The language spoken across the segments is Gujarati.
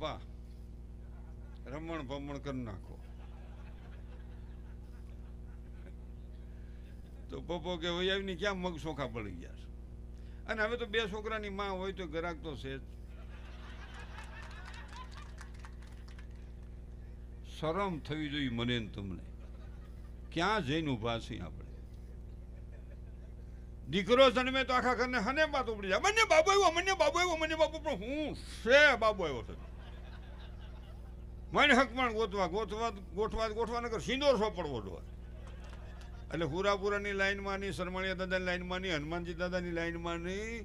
પપ્પા રમણ ભમણ કરી નાખો. તો પપ્પો કે વૈયાવની ક્યાં મગ સોખા પડી ગયા છે? અને હવે તો બે છોકરાની માં હોય તો ગરાક તો છે જ. શરમ થવી જોઈએ મને તમને. ક્યાં જઈને ઊભા છીએ આપણે? દીકરો જન્મે તો આખા ઘરને હને વાત ઉપડી જાય મને બાબો આવ્યો મને બાબો આવ્યો મને બાબુ પણ હું છે બાબો આવ્યો છે? મને હકમાણ ગોતવા ગોતવા ગોઠવા ગોઠવા નગર સિંદોર સોપડવો જોવા. એટલે હુરાપુરાની લાઈનમાં ની સરમણિયા દાદાની લાઈનમાં ની, હનુમાનજી દાદાની લાઈનમાં ની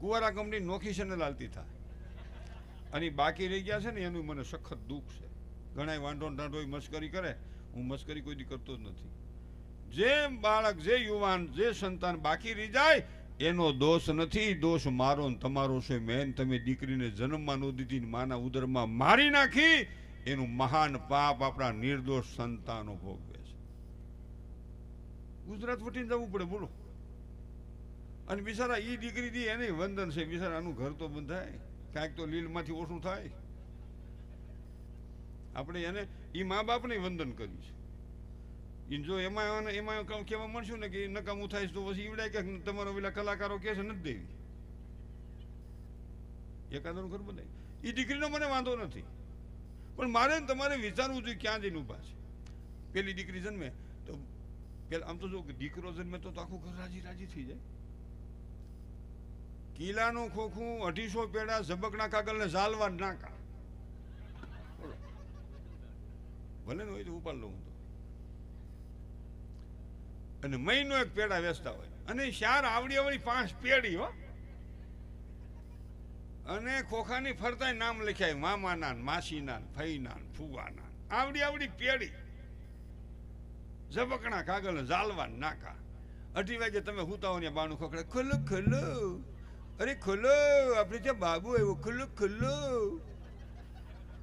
કુવારા કંપની નોખી છે ને લાલતી થાય. અને બાકી રહી ગયા છે ને, એનું મને સખત દુઃખ છે. ઘણા વાંઢો ઢાંઢો મસ્કરી કરે, હું મસ્કરી કોઈ દી કરતો જ નથી. જે બાળક, જે યુવાન, જે સંતાન બાકી રહી જાય, એનો દોષ નથી, દોષ મારો ને તમારો છે. મેન તમે દીકરીને જન્મમાં નો દીધી માના ઉદરમાં મારી નાખી એનું મહાન પાપ આપણા નિર્દોષ સંતાનો ભોગવે છે. ગુજરાત વટીને જવું પડે, બોલો. અને બિચારા એ દીકરી દી એને વંદન છે, બિચારાનું ઘર તો બંધાય. કાંઈક તો લીલમાંથી ઓછું થાય. આપણે એને એ મા બાપને વંદન કર્યું છે. જો એમાં એમાં કાં કહેવા મળશું ને કે નકામું થાય તો પછી ઈવડાય કે તમારો પેલા કલાકારો કહે છે, નથી દેવી. એકાદનું ઘર બંધાય. એ દીકરીનો મને વાંધો નથી. પણ મારે તમારે વિચારવું જોઈએ ક્યાં જઈને ઊભા છે. પેલી દીકરી જન્મે તો પેલા આમ તો જો દીકરો જન્મે તો આખું ઘર રાજી રાજી થઈ જાય. કિલ્લાનું ખોખું, અઢીસો પેડા, ઝબકના કાગળ ને ઝાલવા નાકા ભલે ને હોય તો ઉપાડ લઉં તો. અને મહિનો એક પેડા વેચતા હોય. અને શાર આવડી આવડી પાંચ પેડી હો. અને ખોખાની ફરતાય નામ લખ્યા મામાના માસીના ફઈના ફુવાના આવડી આવડી પેડી ઝબકણા કાગળ ઝાલવા નાકા. અઢી વાગે તમે હુતાઓ ને બાણું ખોખડે, ખોલો ખોલો. અરે, ખોલો. આપણે ત્યાં બાબુ આવ્યો. ખોલો ખોલો.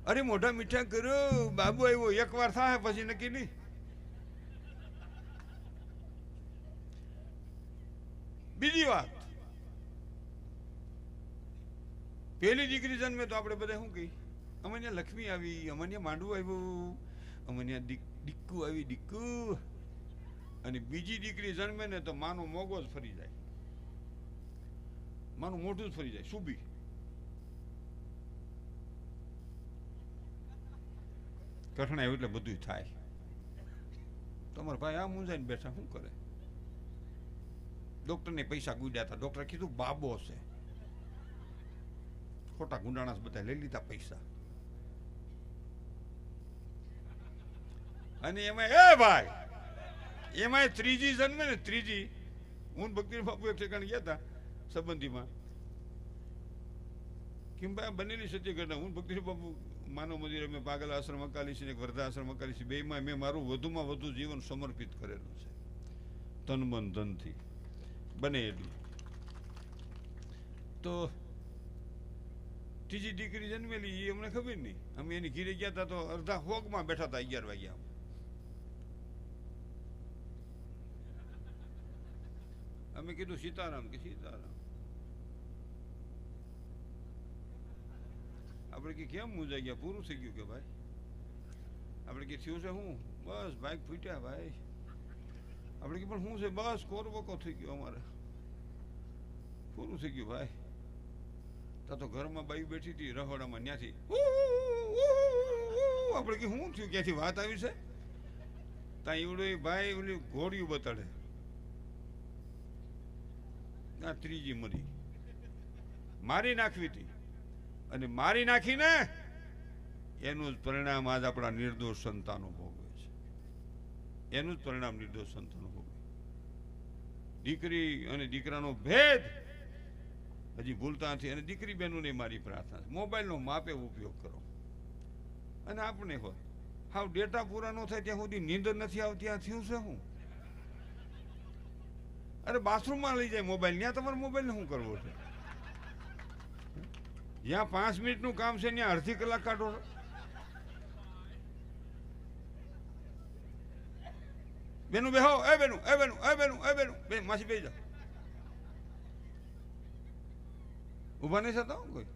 અરે, મોઢા મીઠા કરો. બાબુ આવ્યો. એક વાર થાય પછી નક્કી નહીં. બીજી વાત. પેલી દીકરી જન્મે તો આપણે બધા શું કહી અમને લક્ષ્મી આવી અમને માંડવું આવ્યું અમને દીકુ આવી, દીકુ. અને બીજી દીકરી જન્મે ને તો માનો મોગો જ ફરી જાય. માનું મોઢું જ ફરી જાય, સુબી. કઠણ એટલે બધું થાય. તમારા ભાઈ આ મૂંઝાઈને બેઠા, શું કરે? ડોક્ટરને પૈસા ગુડ્યા હતા. ડૉક્ટરે કીધું, બાબો છે. ખોટા ગુંડાણા બધા લઈ લીધા પૈસા. અને એમાં, એ ભાઈ એમાં ત્રીજી જન્મે ને ત્રીજી. હું ભક્તિ બાપુ એક ઠેકાણે ગયા હતા સંબંધીમાં. કિંબા બનેલી સત્ય ઘટના હું ભક્તિ બાપુ માનવ મંદિર અમે પાગલ આશ્રમ અકાલી છે વર્ધા આશ્રમ અકાલી છે બેમાં મેં મારું વધુમાં વધુ જીવન સમર્પિત કરેલું છે. તન મન ધનથી બને એટલું તો ત્રીજી દીકરી જન્મેલી એ અમને ખબર નહીં અમે એની ઘીરે ગયા હતા તો અડધા હોગમાં બેઠા હતા અગિયાર વાગ્યા. અમે કીધું, સીતારામ કે સીતારામ. આપણે કે, કેમ મૂંઝાઈ ગયા? પૂરું થઈ ગયું કે ભાઈ? આપણે કે, થયું છે હું બસ બાઇક ફૂટ્યા ભાઈ. આપણે કે, પણ શું છે? બસ કોરવકો થઈ ગયો અમારે. પૂરું થઈ ગયું, ભાઈ. તા તો ઘરમાં બાઈ બેઠી હતી, રહોડામાં ત્યાંથી આપણે કે શું થયું? ક્યાંથી વાત આવી છે? ત્યાં એવડો ભાઈ ઓલી ઘોડિયું બતાડે. આ ત્રીજી મરી. મારી નાખવી હતી. અને મારી નાખીને એનું જ પરિણામ આજ આપણા નિર્દોષ સંતાનો ભોગવે છે. એનું જ પરિણામ નિર્દોષ સંતાનો ભોગવે દીકરી અને દીકરાનો ભેદ હજી ભૂલતા નથી. અને દીકરી બહેનોને મારી પ્રાર્થના છે. મોબાઈલનો માપે ઉપયોગ કરો. અને આપણે હોય. હાવ ડેટા પૂરા ન થાય ત્યાં સુધી નીંદર નથી આવતી. ત્યાં થયું છે હું અરે બાથરૂમમાં લઈ જાય મોબાઈલ. ત્યાં તમારે મોબાઈલ શું કરવો છે? જ્યાં પાંચ મિનિટનું કામ છે ત્યાં અડધી કલાક કાઢો. બેનું બેહો એ બેનું એ બેનું એ બેનું એ બેનું. બે માસી બે જાઓ. ઊભા નહીં થતા કોઈ?